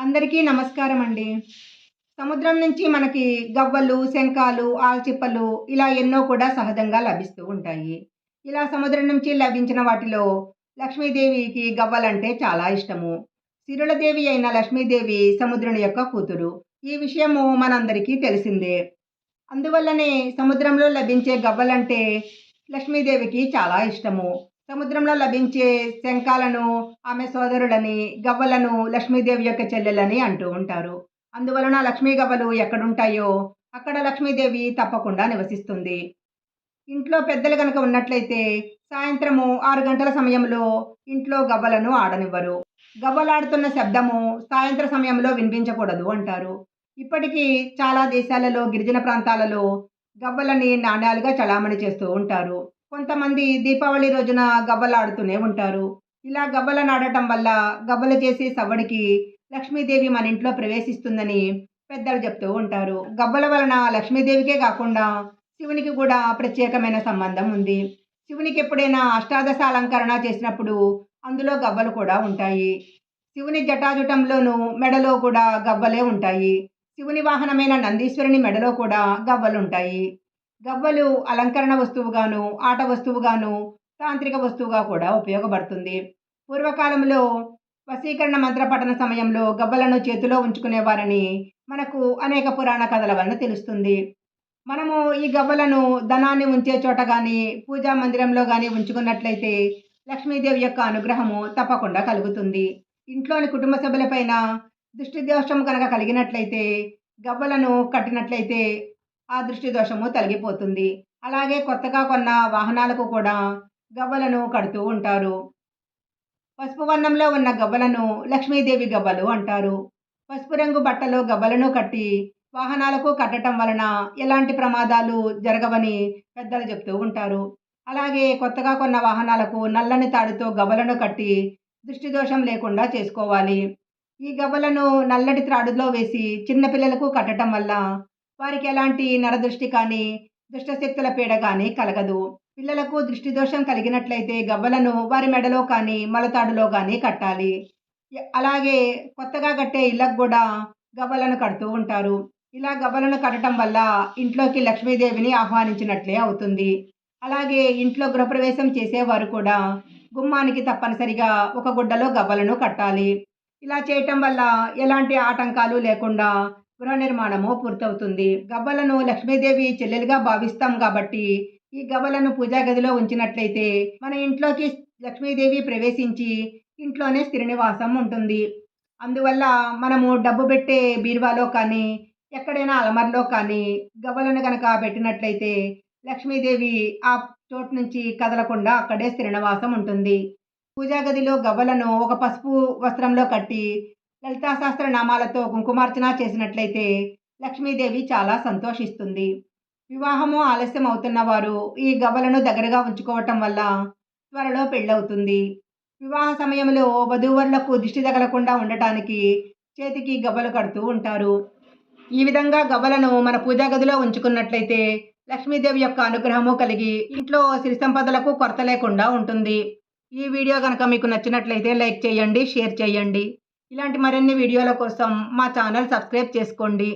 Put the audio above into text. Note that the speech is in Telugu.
అందరికీ నమస్కారం అండి సముద్రం నుంచి మనకి గవ్వలు శంఖాలు ఆల్చిప్పలు ఇలా ఎన్నో కూడా సహజంగా లభిస్తూ ఉంటాయి. ఇలా సముద్రం నుంచి లభించిన వాటిలో లక్ష్మీదేవికి గవ్వలంటే చాలా ఇష్టము. సిరులదేవి అయిన లక్ష్మీదేవి సముద్రుని యొక్క కూతురు. ఈ విషయము మనందరికీ తెలిసిందే. అందువల్లనే సముద్రంలో లభించే గవ్వలంటే లక్ష్మీదేవికి చాలా ఇష్టము. సముద్రంలో లభించే శంఖాలను ఆమె సోదరులని గవ్వలను లక్ష్మీదేవి యొక్క చెల్లెలని అంటూ ఉంటారు. అందువలన లక్ష్మీ గవ్వలు ఎక్కడుంటాయో అక్కడ లక్ష్మీదేవి తప్పకుండా నివసిస్తుంది. ఇంట్లో పెద్దలు కనుక ఉన్నట్లయితే సాయంత్రము ఆరు గంటల సమయంలో ఇంట్లో గవ్వలను ఆడనివ్వరు. గవ్వలాడుతున్న శబ్దము సాయంత్ర సమయంలో వినిపించకూడదు అంటారు. ఇప్పటికీ చాలా దేశాలలో గిరిజన ప్రాంతాలలో గవ్వలని నాణ్యాలుగా చలామణి చేస్తూ ఉంటారు. కొంతమంది దీపావళి రోజున గబ్బలాడుతూనే ఉంటారు. ఇలా గబ్బలనాడటం ఆడటం వల్ల గబ్బలు చేసే సవ్వడికి లక్ష్మీదేవి మన ఇంట్లో ప్రవేశిస్తుందని పెద్దలు చెప్తూ ఉంటారు. గబ్బల వలన లక్ష్మీదేవికే కాకుండా శివునికి కూడా ప్రత్యేకమైన సంబంధం ఉంది. శివునికి ఎప్పుడైనా అష్టాదశ అలంకరణ చేసినప్పుడు అందులో గబ్బలు కూడా ఉంటాయి. శివుని జటాజుటంలోనూ మెడలో కూడా గబ్బలే ఉంటాయి. శివుని వాహనమైన నందీశ్వరుని మెడలో కూడా గవ్వలు ఉంటాయి. గవ్వలు అలంకరణ వస్తువుగాను ఆట వస్తువుగాను తాంత్రిక వస్తువుగా కూడా ఉపయోగపడుతుంది. పూర్వకాలంలో వశీకరణ మంత్ర పఠన సమయంలో గవ్వలను చేతిలో ఉంచుకునేవారని మనకు అనేక పురాణ కథల వలన తెలుస్తుంది. మనము ఈ గవ్వలను ధనాన్ని ఉంచే చోట కానీ పూజా మందిరంలో కానీ ఉంచుకున్నట్లయితే లక్ష్మీదేవి యొక్క అనుగ్రహము తప్పకుండా కలుగుతుంది. ఇంట్లోని కుటుంబ సభ్యులపైన దృష్టి దోషం కనుక కలిగినట్లయితే గవ్వలను కట్టినట్లయితే ఆ దృష్టి దోషము తొలగిపోతుంది. అలాగే కొత్తగా కొన్న వాహనాలకు కూడా గవ్వలను కడుతూ ఉంటారు. పసుపు వర్ణంలో ఉన్న గవ్వలను లక్ష్మీదేవి గవ్వలు అంటారు. పసుపు రంగు బట్టలు గవ్వలను కట్టి వాహనాలకు కట్టడం వలన ఎలాంటి ప్రమాదాలు జరగవని పెద్దలు చెప్తూ ఉంటారు. అలాగే కొత్తగా కొన్న వాహనాలకు నల్లని తాడుతో గవ్వలను కట్టి దృష్టి దోషం లేకుండా చేసుకోవాలి. ఈ గవ్వలను నల్లటి త్రాడులో వేసి చిన్నపిల్లలకు కట్టడం వల్ల వారికి ఎలాంటి నరదృష్టి కానీ దుష్టశక్తుల పీడ కానీ కలగదు. పిల్లలకు దృష్టి దోషం కలిగినట్లయితే గవ్వలను వారి మెడలో కానీ మలతాడులో కానీ కట్టాలి. అలాగే కొత్తగా కట్టే ఇళ్ళకు కూడా గవ్వలను కడుతూ ఉంటారు. ఇలా గవ్వలను కట్టడం వల్ల ఇంట్లోకి లక్ష్మీదేవిని ఆహ్వానించినట్లే అవుతుంది. అలాగే ఇంట్లో గృహప్రవేశం చేసేవారు కూడా గుమ్మానికి తప్పనిసరిగా ఒక గుడ్డలో గవ్వలను కట్టాలి. ఇలా చేయటం వల్ల ఎలాంటి ఆటంకాలు లేకుండా గృహ నిర్మాణము పూర్తవుతుంది. గవ్వలను లక్ష్మీదేవి చెల్లెలుగా భావిస్తాం కాబట్టి ఈ గవ్వలను పూజా గదిలో ఉంచినట్లయితే మన ఇంట్లోకి లక్ష్మీదేవి ప్రవేశించి ఇంట్లోనే స్థిర నివాసం ఉంటుంది. అందువల్ల మనము డబ్బు పెట్టే బీరువాలో కానీ ఎక్కడైనా అలమర్లో కానీ గవ్వలను కనుక పెట్టినట్లయితే లక్ష్మీదేవి ఆ చోటు నుంచి కదలకుండా అక్కడే స్థిర నివాసం ఉంటుంది. పూజా గదిలో గవ్వలను ఒక పసుపు వస్త్రంలో కట్టి లలితాశాస్త్ర నామాలతో కుంకుమార్చన చేసినట్లయితే లక్ష్మీదేవి చాలా సంతోషిస్తుంది. వివాహము ఆలస్యం అవుతున్న వారు ఈ గవ్వలను దగ్గరగా ఉంచుకోవటం వల్ల త్వరలో పెళ్ళవుతుంది. వివాహ సమయంలో వధూవరులకు దిష్టి తగలకుండా ఉండటానికి చేతికి గవ్వలు కడుతూ ఉంటారు. ఈ విధంగా గవ్వలను మన పూజా గదిలో ఉంచుకున్నట్లయితే లక్ష్మీదేవి యొక్క అనుగ్రహము కలిగి ఇంట్లో సిరి సంపదలకు కొరత లేకుండా ఉంటుంది. ఈ వీడియో కనుక మీకు నచ్చినట్లయితే లైక్ చేయండి షేర్ చేయండి. ఇలాంటి మరిన్ని వీడియోల కోసం మా ఛానల్ సబ్స్క్రైబ్ చేసుకోండి.